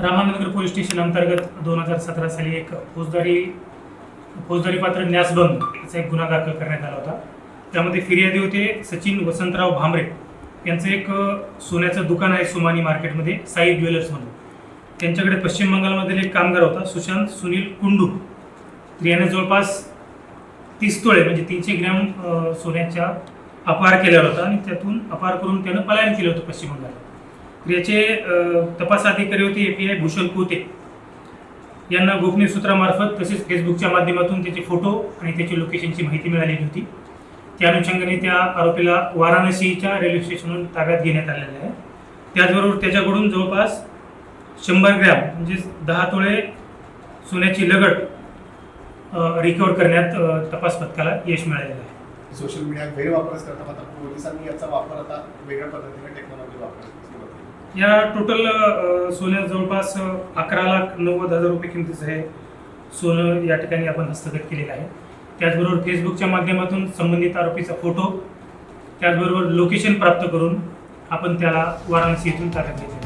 Ramanagar police station अंतर्गत दोन हजार सतरा साली एक फौजदारी फौजदारी पात्र न्यासबंद याचा एक गुन्हा दाखल करण्यात आला होता. त्यामध्ये फिर्यादी होते सचिन वसंतराव भांबरे यांचं एक सोन्याचं दुकान आहे सुमानी मार्केटमध्ये साई ज्वेलर्स म्हणून. त्यांच्याकडे पश्चिम बंगालमधील एक कामगार होता सुशांत सुनील कुंडू. तर याने जवळपास तीस तोळे म्हणजे तीनशे ग्रॅम सोन्याच्या अपार केलेला होता आणि त्यातून अपार करून त्यानं पलायन केलं होतं पश्चिम बंगालला. याचे तपास अधिकारी होते ए पी आय भूषण पोते. यांना गोपनीय सूत्रामार्फत तसेच फेसबुकच्या माध्यमातून त्याचे फोटो आणि त्याची लोकेशनची माहिती मिळालेली होती. त्या अनुषंगाने त्या आरोपीला वाराणसीच्या रेल्वे स्टेशनवरून ताब्यात घेण्यात आलेलं आहे. त्याचबरोबर त्याच्याकडून जवळपास शंभर ग्रॅम म्हणजे दहा तोळे सोन्याची लगड रिकवर करण्यात तपास पथकाला यश मिळालेलं आहे. सोशल मीडिया गैरवापरच करतात पोलिसांनी याचा वापर आता वेगळ्या पद्धतीने टेक्नॉलॉजी वापर या टोटल सोन्या जवळपास अकरा लाख नव्वद हजार रुपये किमतीचं हे सोनं या ठिकाणी आपण हस्तगत केलेलं आहे. त्याचबरोबर फेसबुकच्या माध्यमातून संबंधित आरोपीचा फोटो त्याचबरोबर लोकेशन प्राप्त करून आपण त्याला वाराणसी येथून ताब्यात घेतलं